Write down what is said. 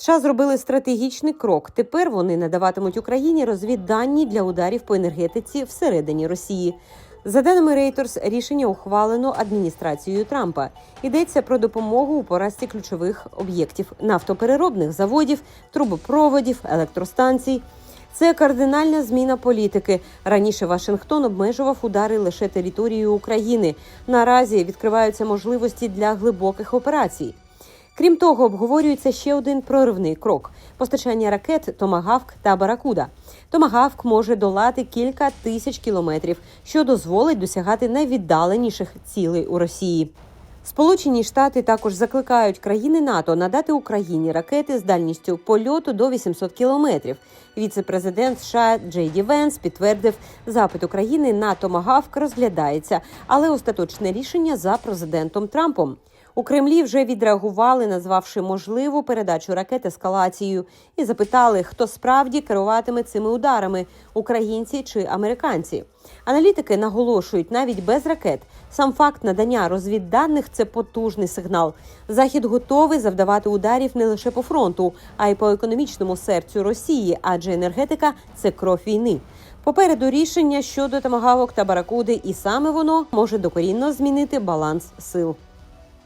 США зробили стратегічний крок. Тепер вони надаватимуть Україні розвіддані для ударів по енергетиці всередині Росії. За даними Reuters, рішення ухвалено адміністрацією Трампа. Йдеться про допомогу у поразці ключових об'єктів нафтопереробних заводів, трубопроводів, електростанцій. Це кардинальна зміна політики. Раніше Вашингтон обмежував удари лише територією України. Наразі відкриваються можливості для глибоких операцій. Крім того, обговорюється ще один проривний крок постачання ракет Томагавк та Баракуда. Томагавк може долати кілька тисяч кілометрів, що дозволить досягати найвіддаленіших цілей у Росії. Сполучені Штати також закликають країни НАТО надати Україні ракети з дальністю польоту до 800 кілометрів. Віце-президент США Джей Ді Венс підтвердив, запит України на Томагавк розглядається, але остаточне рішення за президентом Трампом. У Кремлі вже відреагували, назвавши можливу передачу ракет ескалацією, і запитали, хто справді керуватиме цими ударами українці чи американці. Аналітики наголошують, навіть без ракет сам факт надання розвідданих це потужний сигнал. Захід готовий завдавати ударів не лише по фронту, а й по економічному серцю Росії, адже енергетика це кров війни. Попереду рішення щодо тамагавок та баракуди, і саме воно може докорінно змінити баланс сил.